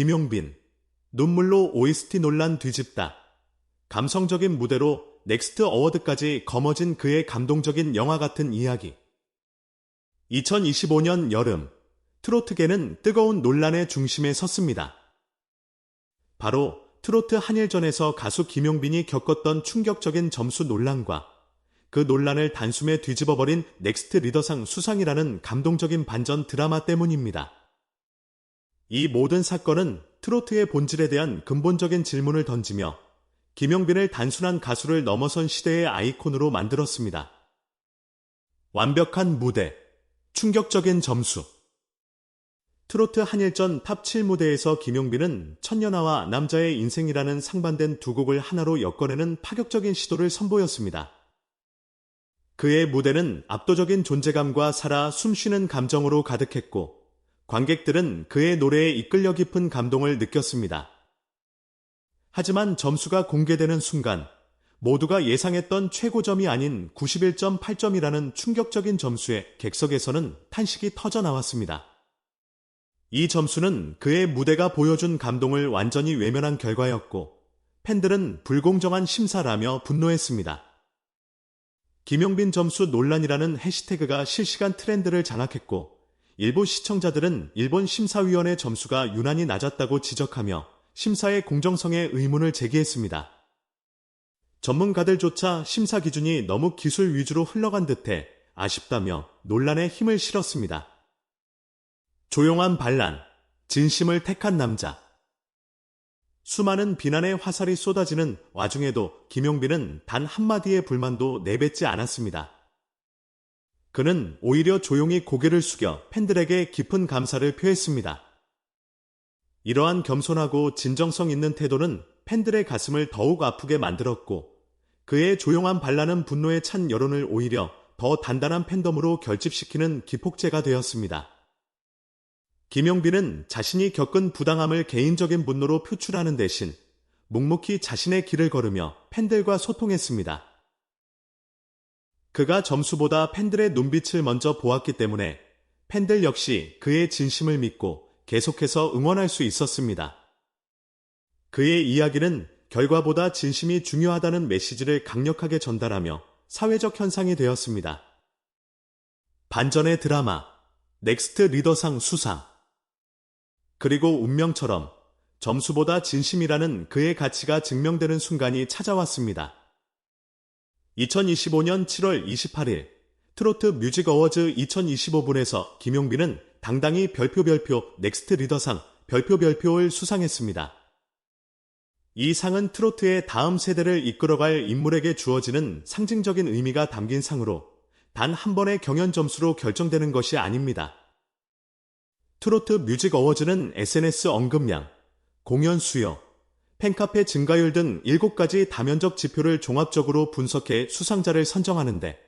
김용빈, 눈물로 OST 논란 뒤집다. 감성적인 무대로 넥스트 어워드까지 거머쥔 그의 감동적인 영화 같은 이야기. 2025년 여름, 트로트계는 뜨거운 논란의 중심에 섰습니다. 바로 트로트 한일전에서 가수 김용빈이 겪었던 충격적인 점수 논란과 그 논란을 단숨에 뒤집어버린 넥스트 리더상 수상이라는 감동적인 반전 드라마 때문입니다. 이 모든 사건은 트로트의 본질에 대한 근본적인 질문을 던지며 김용빈을 단순한 가수를 넘어선 시대의 아이콘으로 만들었습니다. 완벽한 무대, 충격적인 점수. 트로트 한일전 탑7 무대에서 김용빈은 천년아와 남자의 인생이라는 상반된 두 곡을 하나로 엮어내는 파격적인 시도를 선보였습니다. 그의 무대는 압도적인 존재감과 살아 숨쉬는 감정으로 가득했고 관객들은 그의 노래에 이끌려 깊은 감동을 느꼈습니다. 하지만 점수가 공개되는 순간 모두가 예상했던 최고점이 아닌 91.8점이라는 충격적인 점수에 객석에서는 탄식이 터져 나왔습니다. 이 점수는 그의 무대가 보여준 감동을 완전히 외면한 결과였고 팬들은 불공정한 심사라며 분노했습니다. 김용빈 점수 논란이라는 해시태그가 실시간 트렌드를 장악했고 일부 시청자들은 일본 심사위원회 점수가 유난히 낮았다고 지적하며 심사의 공정성에 의문을 제기했습니다. 전문가들조차 심사 기준이 너무 기술 위주로 흘러간 듯해 아쉽다며 논란에 힘을 실었습니다. 조용한 반란, 진심을 택한 남자. 수많은 비난의 화살이 쏟아지는 와중에도 김용빈은 단 한마디의 불만도 내뱉지 않았습니다. 그는 오히려 조용히 고개를 숙여 팬들에게 깊은 감사를 표했습니다. 이러한 겸손하고 진정성 있는 태도는 팬들의 가슴을 더욱 아프게 만들었고 그의 조용한 반란은 분노에 찬 여론을 오히려 더 단단한 팬덤으로 결집시키는 기폭제가 되었습니다. 김용빈은 자신이 겪은 부당함을 개인적인 분노로 표출하는 대신 묵묵히 자신의 길을 걸으며 팬들과 소통했습니다. 그가 점수보다 팬들의 눈빛을 먼저 보았기 때문에 팬들 역시 그의 진심을 믿고 계속해서 응원할 수 있었습니다. 그의 이야기는 결과보다 진심이 중요하다는 메시지를 강력하게 전달하며 사회적 현상이 되었습니다. 반전의 드라마, 넥스트 리더상 수상. 그리고 운명처럼 점수보다 진심이라는 그의 가치가 증명되는 순간이 찾아왔습니다. 2025년 7월 28일 트로트 뮤직 어워즈 2025분에서 김용빈은 당당히 별표 별표 넥스트 리더상 별표 별표를 수상했습니다. 이 상은 트로트의 다음 세대를 이끌어갈 인물에게 주어지는 상징적인 의미가 담긴 상으로 단 한 번의 경연 점수로 결정되는 것이 아닙니다. 트로트 뮤직 어워즈는 SNS 언급량, 공연 수요, 팬카페 증가율 등 7가지 다면적 지표를 종합적으로 분석해 수상자를 선정하는데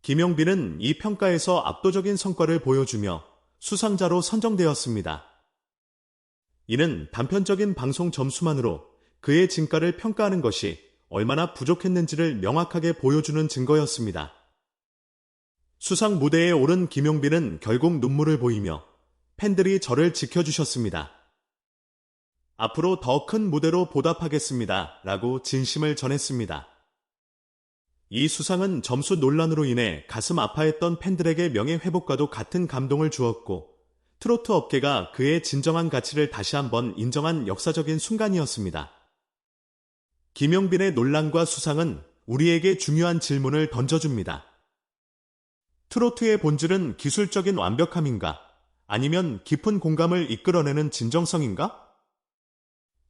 김용빈은 이 평가에서 압도적인 성과를 보여주며 수상자로 선정되었습니다. 이는 단편적인 방송 점수만으로 그의 진가를 평가하는 것이 얼마나 부족했는지를 명확하게 보여주는 증거였습니다. 수상 무대에 오른 김용빈은 결국 눈물을 보이며 팬들이 저를 지켜주셨습니다. 앞으로 더 큰 무대로 보답하겠습니다. 라고 진심을 전했습니다. 이 수상은 점수 논란으로 인해 가슴 아파했던 팬들에게 명예 회복과도 같은 감동을 주었고 트로트 업계가 그의 진정한 가치를 다시 한번 인정한 역사적인 순간이었습니다. 김용빈의 논란과 수상은 우리에게 중요한 질문을 던져줍니다. 트로트의 본질은 기술적인 완벽함인가? 아니면 깊은 공감을 이끌어내는 진정성인가?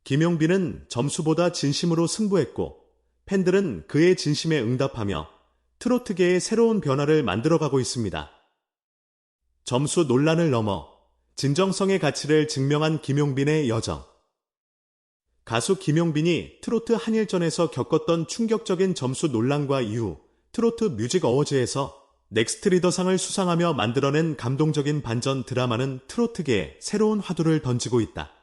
김용빈은 점수보다 진심으로 승부했고 팬들은 그의 진심에 응답하며 트로트계의 새로운 변화를 만들어가고 있습니다. 점수 논란을 넘어 진정성의 가치를 증명한 김용빈의 여정. 가수 김용빈이 트로트 한일전에서 겪었던 충격적인 점수 논란과 이후 트로트 뮤직 어워즈에서 넥스트 리더상을 수상하며 만들어낸 감동적인 반전 드라마는 트로트계에 새로운 화두를 던지고 있다.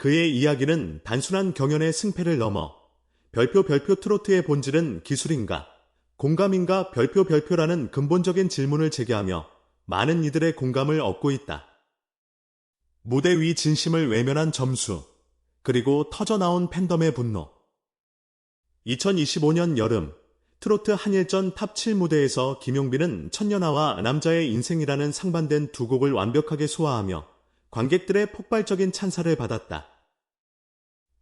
그의 이야기는 단순한 경연의 승패를 넘어 별표 별표 트로트의 본질은 기술인가, 공감인가 별표 별표라는 근본적인 질문을 제기하며 많은 이들의 공감을 얻고 있다. 무대 위 진심을 외면한 점수, 그리고 터져나온 팬덤의 분노. 2025년 여름, 트로트 한일전 탑 7 무대에서 김용빈은 천년아와 남자의 인생이라는 상반된 두 곡을 완벽하게 소화하며 관객들의 폭발적인 찬사를 받았다.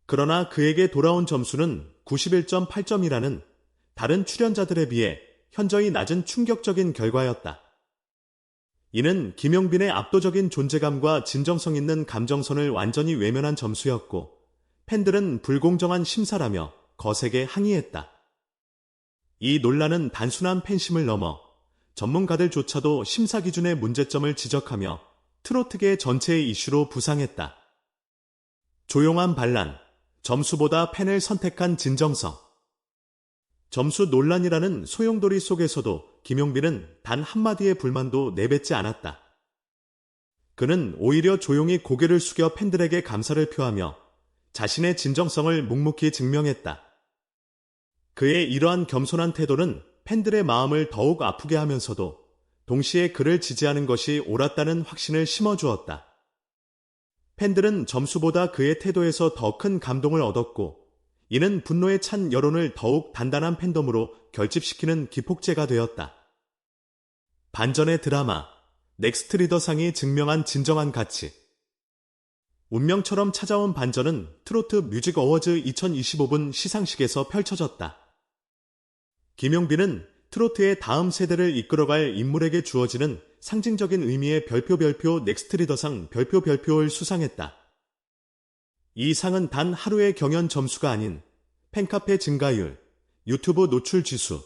그러나 그에게 돌아온 점수는 91.8점이라는 다른 출연자들에 비해 현저히 낮은 충격적인 결과였다. 이는 김용빈의 압도적인 존재감과 진정성 있는 감정선을 완전히 외면한 점수였고 팬들은 불공정한 심사라며 거세게 항의했다. 이 논란은 단순한 팬심을 넘어 전문가들조차도 심사 기준의 문제점을 지적하며 트로트계 전체의 이슈로 부상했다. 조용한 반란, 점수보다 팬을 선택한 진정성. 점수 논란이라는 소용돌이 속에서도 김용빈은 단 한마디의 불만도 내뱉지 않았다. 그는 오히려 조용히 고개를 숙여 팬들에게 감사를 표하며 자신의 진정성을 묵묵히 증명했다. 그의 이러한 겸손한 태도는 팬들의 마음을 더욱 아프게 하면서도 동시에 그를 지지하는 것이 옳았다는 확신을 심어주었다. 팬들은 점수보다 그의 태도에서 더 큰 감동을 얻었고, 이는 분노에 찬 여론을 더욱 단단한 팬덤으로 결집시키는 기폭제가 되었다. 반전의 드라마, 넥스트 리더상이 증명한 진정한 가치. 운명처럼 찾아온 반전은 트로트 뮤직 어워즈 2025분 시상식에서 펼쳐졌다. 김용빈은 트로트의 다음 세대를 이끌어갈 인물에게 주어지는 상징적인 의미의 별표 별표 넥스트 리더상 별표 별표를 수상했다. 이 상은 단 하루의 경연 점수가 아닌 팬카페 증가율, 유튜브 노출 지수,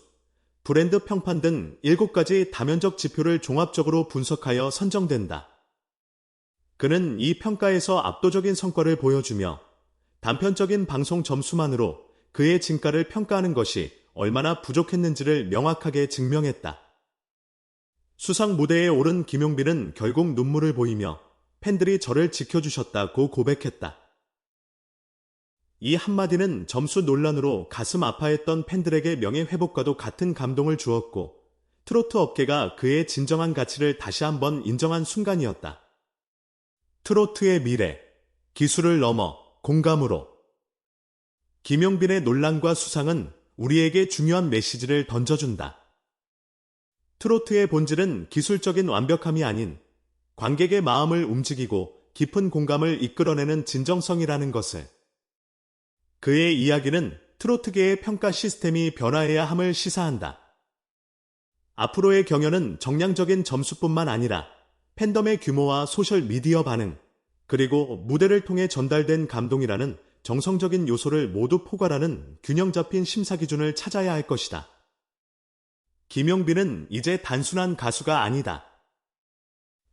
브랜드 평판 등 7가지 다면적 지표를 종합적으로 분석하여 선정된다. 그는 이 평가에서 압도적인 성과를 보여주며 단편적인 방송 점수만으로 그의 진가를 평가하는 것이 얼마나 부족했는지를 명확하게 증명했다. 수상 무대에 오른 김용빈은 결국 눈물을 보이며 팬들이 저를 지켜주셨다고 고백했다. 이 한마디는 점수 논란으로 가슴 아파했던 팬들에게 명예 회복과도 같은 감동을 주었고 트로트 업계가 그의 진정한 가치를 다시 한번 인정한 순간이었다. 트로트의 미래, 기술을 넘어 공감으로 김용빈의 논란과 수상은 우리에게 중요한 메시지를 던져준다. 트로트의 본질은 기술적인 완벽함이 아닌 관객의 마음을 움직이고 깊은 공감을 이끌어내는 진정성이라는 것을. 그의 이야기는 트로트계의 평가 시스템이 변화해야 함을 시사한다. 앞으로의 경연은 정량적인 점수뿐만 아니라 팬덤의 규모와 소셜 미디어 반응, 그리고 무대를 통해 전달된 감동이라는 정성적인 요소를 모두 포괄하는 균형 잡힌 심사 기준을 찾아야 할 것이다. 김용빈은 이제 단순한 가수가 아니다.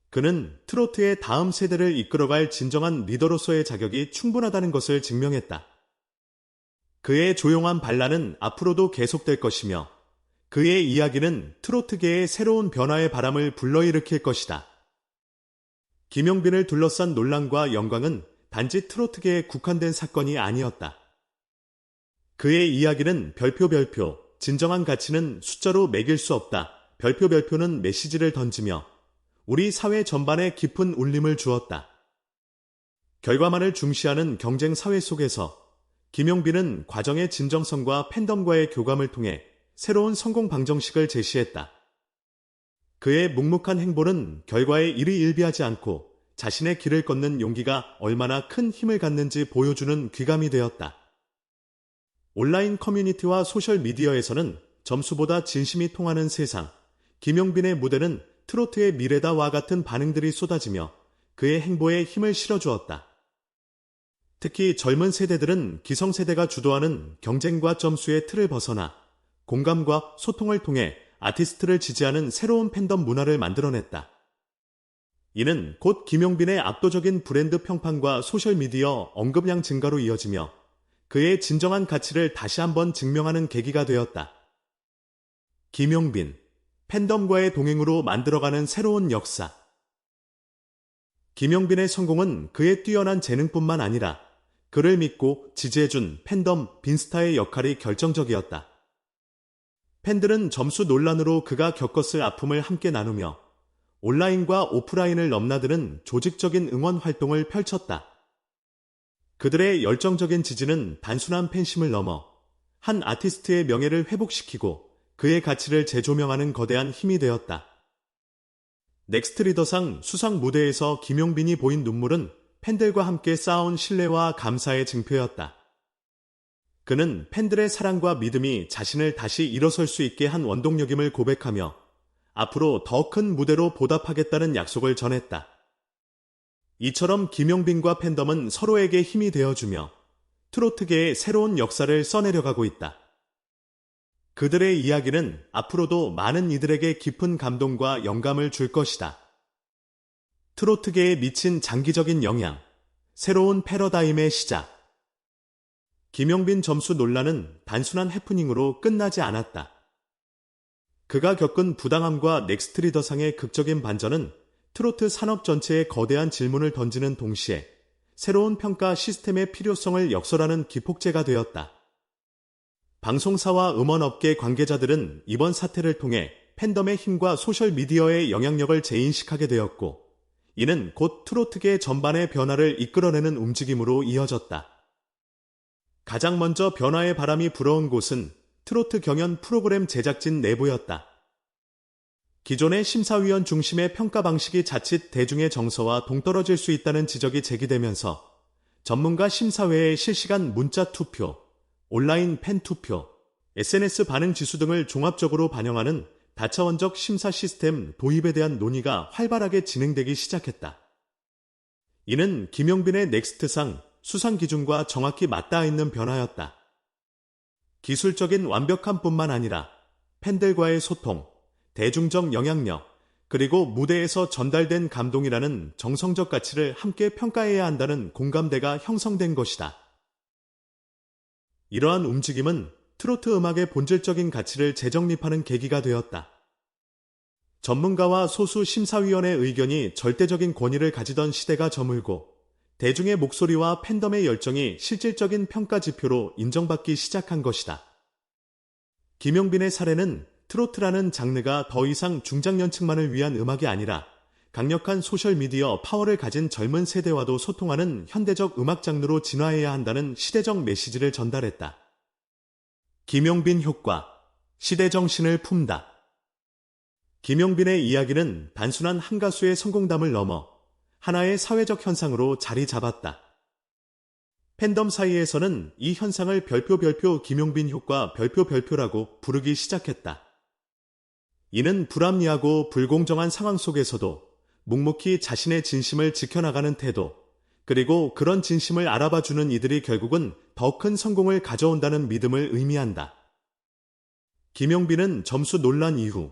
그는 트로트의 다음 세대를 이끌어갈 진정한 리더로서의 자격이 충분하다는 것을 증명했다. 그의 조용한 반란은 앞으로도 계속될 것이며 그의 이야기는 트로트계의 새로운 변화의 바람을 불러일으킬 것이다. 김용빈을 둘러싼 논란과 영광은 단지 트로트계에 국한된 사건이 아니었다. 그의 이야기는 별표 별표, 진정한 가치는 숫자로 매길 수 없다. 별표 별표는 메시지를 던지며 우리 사회 전반에 깊은 울림을 주었다. 결과만을 중시하는 경쟁 사회 속에서 김용빈은 과정의 진정성과 팬덤과의 교감을 통해 새로운 성공 방정식을 제시했다. 그의 묵묵한 행보는 결과에 일희일비하지 않고 자신의 길을 걷는 용기가 얼마나 큰 힘을 갖는지 보여주는 귀감이 되었다. 온라인 커뮤니티와 소셜미디어에서는 점수보다 진심이 통하는 세상, 김용빈의 무대는 트로트의 미래다와 같은 반응들이 쏟아지며 그의 행보에 힘을 실어주었다. 특히 젊은 세대들은 기성세대가 주도하는 경쟁과 점수의 틀을 벗어나 공감과 소통을 통해 아티스트를 지지하는 새로운 팬덤 문화를 만들어냈다. 이는 곧 김용빈의 압도적인 브랜드 평판과 소셜미디어 언급량 증가로 이어지며 그의 진정한 가치를 다시 한번 증명하는 계기가 되었다. 김용빈, 팬덤과의 동행으로 만들어가는 새로운 역사. 김용빈의 성공은 그의 뛰어난 재능뿐만 아니라 그를 믿고 지지해준 팬덤 빈스타의 역할이 결정적이었다. 팬들은 점수 논란으로 그가 겪었을 아픔을 함께 나누며 온라인과 오프라인을 넘나드는 조직적인 응원 활동을 펼쳤다. 그들의 열정적인 지지는 단순한 팬심을 넘어 한 아티스트의 명예를 회복시키고 그의 가치를 재조명하는 거대한 힘이 되었다. 넥스트 리더상 수상 무대에서 김용빈이 보인 눈물은 팬들과 함께 쌓아온 신뢰와 감사의 증표였다. 그는 팬들의 사랑과 믿음이 자신을 다시 일어설 수 있게 한 원동력임을 고백하며 앞으로 더 큰 무대로 보답하겠다는 약속을 전했다. 이처럼 김용빈과 팬덤은 서로에게 힘이 되어주며 트로트계의 새로운 역사를 써내려가고 있다. 그들의 이야기는 앞으로도 많은 이들에게 깊은 감동과 영감을 줄 것이다. 트로트계에 미친 장기적인 영향, 새로운 패러다임의 시작. 김용빈 점수 논란은 단순한 해프닝으로 끝나지 않았다. 그가 겪은 부당함과 넥스트 리더상의 극적인 반전은 트로트 산업 전체에 거대한 질문을 던지는 동시에 새로운 평가 시스템의 필요성을 역설하는 기폭제가 되었다. 방송사와 음원업계 관계자들은 이번 사태를 통해 팬덤의 힘과 소셜미디어의 영향력을 재인식하게 되었고, 이는 곧 트로트계 전반의 변화를 이끌어내는 움직임으로 이어졌다. 가장 먼저 변화의 바람이 불어온 곳은 트로트 경연 프로그램 제작진 내부였다. 기존의 심사위원 중심의 평가 방식이 자칫 대중의 정서와 동떨어질 수 있다는 지적이 제기되면서 전문가 심사회의 실시간 문자 투표, 온라인 팬 투표, SNS 반응 지수 등을 종합적으로 반영하는 다차원적 심사 시스템 도입에 대한 논의가 활발하게 진행되기 시작했다. 이는 김용빈의 넥스트상 수상 기준과 정확히 맞닿아 있는 변화였다. 기술적인 완벽함 뿐만 아니라 팬들과의 소통, 대중적 영향력, 그리고 무대에서 전달된 감동이라는 정성적 가치를 함께 평가해야 한다는 공감대가 형성된 것이다. 이러한 움직임은 트로트 음악의 본질적인 가치를 재정립하는 계기가 되었다. 전문가와 소수 심사위원의 의견이 절대적인 권위를 가지던 시대가 저물고 대중의 목소리와 팬덤의 열정이 실질적인 평가 지표로 인정받기 시작한 것이다. 김용빈의 사례는 트로트라는 장르가 더 이상 중장년층만을 위한 음악이 아니라 강력한 소셜미디어 파워를 가진 젊은 세대와도 소통하는 현대적 음악 장르로 진화해야 한다는 시대적 메시지를 전달했다. 김용빈 효과, 시대 정신을 품다. 김용빈의 이야기는 단순한 한 가수의 성공담을 넘어 하나의 사회적 현상으로 자리 잡았다. 팬덤 사이에서는 이 현상을 별표 별표 김용빈 효과 별표 별표라고 부르기 시작했다. 이는 불합리하고 불공정한 상황 속에서도 묵묵히 자신의 진심을 지켜나가는 태도, 그리고 그런 진심을 알아봐주는 이들이 결국은 더 큰 성공을 가져온다는 믿음을 의미한다. 김용빈은 점수 논란 이후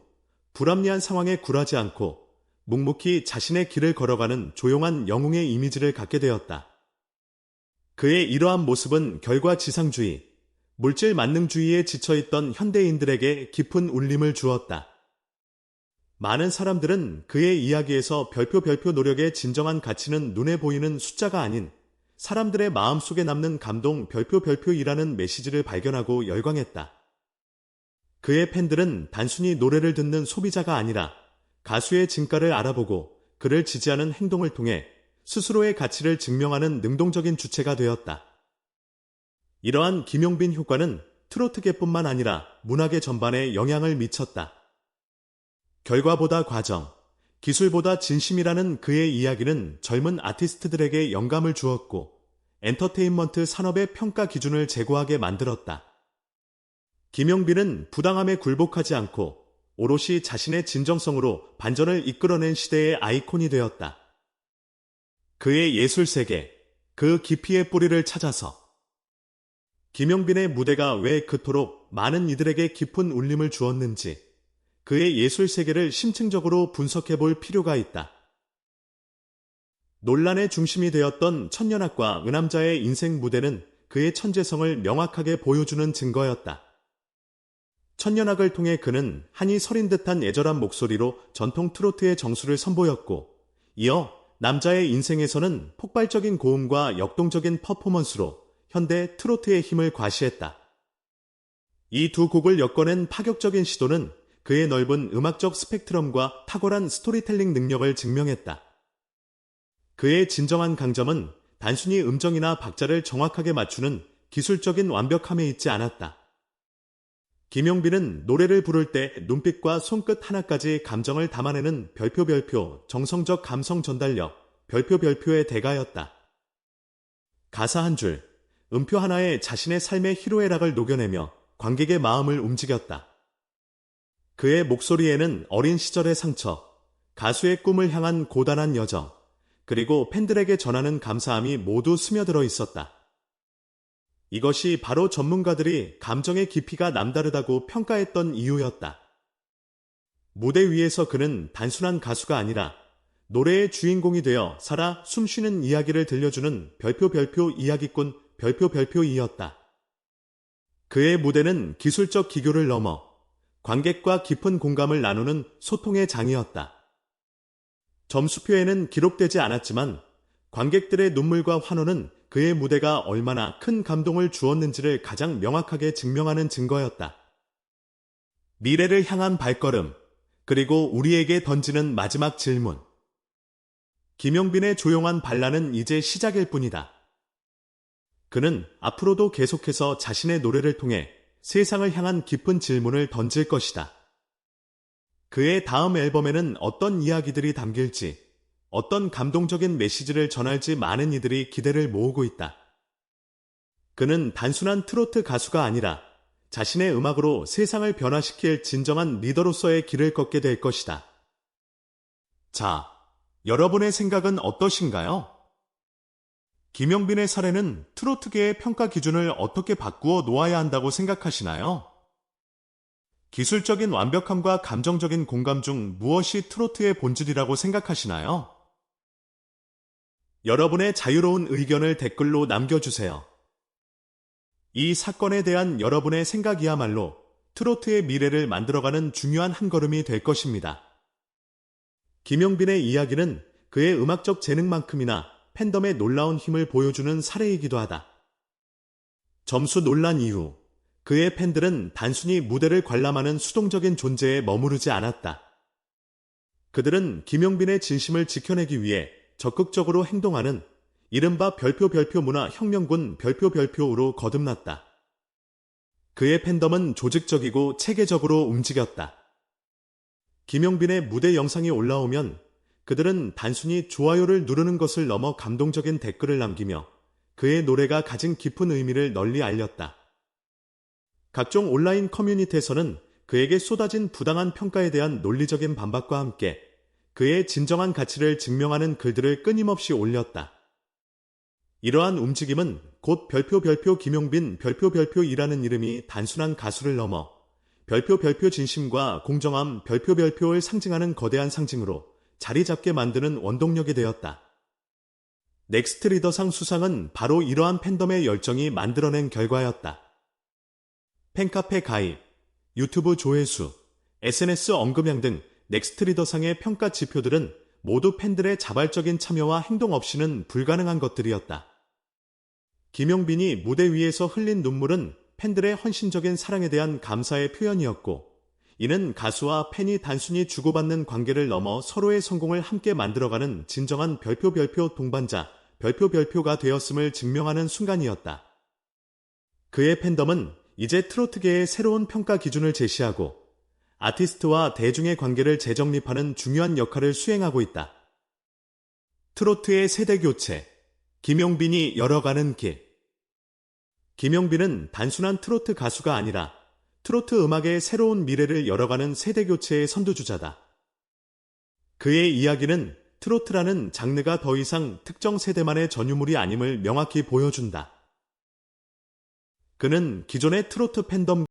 불합리한 상황에 굴하지 않고 묵묵히 자신의 길을 걸어가는 조용한 영웅의 이미지를 갖게 되었다. 그의 이러한 모습은 결과 지상주의, 물질 만능주의에 지쳐있던 현대인들에게 깊은 울림을 주었다. 많은 사람들은 그의 이야기에서 별표 별표 노력의 진정한 가치는 눈에 보이는 숫자가 아닌 사람들의 마음속에 남는 감동 별표 별표이라는 메시지를 발견하고 열광했다. 그의 팬들은 단순히 노래를 듣는 소비자가 아니라 가수의 진가를 알아보고 그를 지지하는 행동을 통해 스스로의 가치를 증명하는 능동적인 주체가 되었다. 이러한 김용빈 효과는 트로트계뿐만 아니라 문화계 전반에 영향을 미쳤다. 결과보다 과정, 기술보다 진심이라는 그의 이야기는 젊은 아티스트들에게 영감을 주었고 엔터테인먼트 산업의 평가 기준을 제고하게 만들었다. 김용빈은 부당함에 굴복하지 않고 오롯이 자신의 진정성으로 반전을 이끌어낸 시대의 아이콘이 되었다. 그의 예술 세계, 그 깊이의 뿌리를 찾아서 김용빈의 무대가 왜 그토록 많은 이들에게 깊은 울림을 주었는지 그의 예술 세계를 심층적으로 분석해 볼 필요가 있다. 논란의 중심이 되었던 천년학과 은암자의 인생 무대는 그의 천재성을 명확하게 보여주는 증거였다. 천년학을 통해 그는 한이 서린 듯한 애절한 목소리로 전통 트로트의 정수를 선보였고, 이어 남자의 인생에서는 폭발적인 고음과 역동적인 퍼포먼스로 현대 트로트의 힘을 과시했다. 이 두 곡을 엮어낸 파격적인 시도는 그의 넓은 음악적 스펙트럼과 탁월한 스토리텔링 능력을 증명했다. 그의 진정한 강점은 단순히 음정이나 박자를 정확하게 맞추는 기술적인 완벽함에 있지 않았다. 김용빈은 노래를 부를 때 눈빛과 손끝 하나까지 감정을 담아내는 별표 별표 정성적 감성 전달력 별표 별표의 대가였다. 가사 한 줄, 음표 하나에 자신의 삶의 희로애락을 녹여내며 관객의 마음을 움직였다. 그의 목소리에는 어린 시절의 상처, 가수의 꿈을 향한 고단한 여정, 그리고 팬들에게 전하는 감사함이 모두 스며들어 있었다. 이것이 바로 전문가들이 감정의 깊이가 남다르다고 평가했던 이유였다. 무대 위에서 그는 단순한 가수가 아니라 노래의 주인공이 되어 살아 숨쉬는 이야기를 들려주는 별표 별표 이야기꾼 별표 별표이였다. 그의 무대는 기술적 기교를 넘어 관객과 깊은 공감을 나누는 소통의 장이었다. 점수표에는 기록되지 않았지만 관객들의 눈물과 환호는 그의 무대가 얼마나 큰 감동을 주었는지를 가장 명확하게 증명하는 증거였다. 미래를 향한 발걸음, 그리고 우리에게 던지는 마지막 질문. 김용빈의 조용한 반란은 이제 시작일 뿐이다. 그는 앞으로도 계속해서 자신의 노래를 통해 세상을 향한 깊은 질문을 던질 것이다. 그의 다음 앨범에는 어떤 이야기들이 담길지, 어떤 감동적인 메시지를 전할지 많은 이들이 기대를 모으고 있다. 그는 단순한 트로트 가수가 아니라 자신의 음악으로 세상을 변화시킬 진정한 리더로서의 길을 걷게 될 것이다. 자, 여러분의 생각은 어떠신가요? 김영빈의 사례는 트로트계의 평가 기준을 어떻게 바꾸어 놓아야 한다고 생각하시나요? 기술적인 완벽함과 감정적인 공감 중 무엇이 트로트의 본질이라고 생각하시나요? 여러분의 자유로운 의견을 댓글로 남겨주세요. 이 사건에 대한 여러분의 생각이야말로 트로트의 미래를 만들어가는 중요한 한 걸음이 될 것입니다. 김용빈의 이야기는 그의 음악적 재능만큼이나 팬덤의 놀라운 힘을 보여주는 사례이기도 하다. 점수 논란 이후 그의 팬들은 단순히 무대를 관람하는 수동적인 존재에 머무르지 않았다. 그들은 김용빈의 진심을 지켜내기 위해 적극적으로 행동하는 이른바 별표 별표 문화 혁명군 별표 별표로 거듭났다. 그의 팬덤은 조직적이고 체계적으로 움직였다. 김용빈의 무대 영상이 올라오면 그들은 단순히 좋아요를 누르는 것을 넘어 감동적인 댓글을 남기며 그의 노래가 가진 깊은 의미를 널리 알렸다. 각종 온라인 커뮤니티에서는 그에게 쏟아진 부당한 평가에 대한 논리적인 반박과 함께 그의 진정한 가치를 증명하는 글들을 끊임없이 올렸다. 이러한 움직임은 곧 별표 별표 김용빈 별표 별표이라는 이름이 단순한 가수를 넘어 별표 별표 진심과 공정함 별표 별표를 상징하는 거대한 상징으로 자리 잡게 만드는 원동력이 되었다. 넥스트 리더상 수상은 바로 이러한 팬덤의 열정이 만들어낸 결과였다. 팬카페 가입, 유튜브 조회수, SNS 언급량 등 넥스트 리더상의 평가 지표들은 모두 팬들의 자발적인 참여와 행동 없이는 불가능한 것들이었다. 김용빈이 무대 위에서 흘린 눈물은 팬들의 헌신적인 사랑에 대한 감사의 표현이었고, 이는 가수와 팬이 단순히 주고받는 관계를 넘어 서로의 성공을 함께 만들어가는 진정한 별표 별표 동반자, 별표 별표가 되었음을 증명하는 순간이었다. 그의 팬덤은 이제 트로트계의 새로운 평가 기준을 제시하고 아티스트와 대중의 관계를 재정립하는 중요한 역할을 수행하고 있다. 트로트의 세대 교체, 김용빈이 열어가는 길. 김용빈은 단순한 트로트 가수가 아니라 트로트 음악의 새로운 미래를 열어가는 세대 교체의 선두주자다. 그의 이야기는 트로트라는 장르가 더 이상 특정 세대만의 전유물이 아님을 명확히 보여준다. 그는 기존의 트로트 팬덤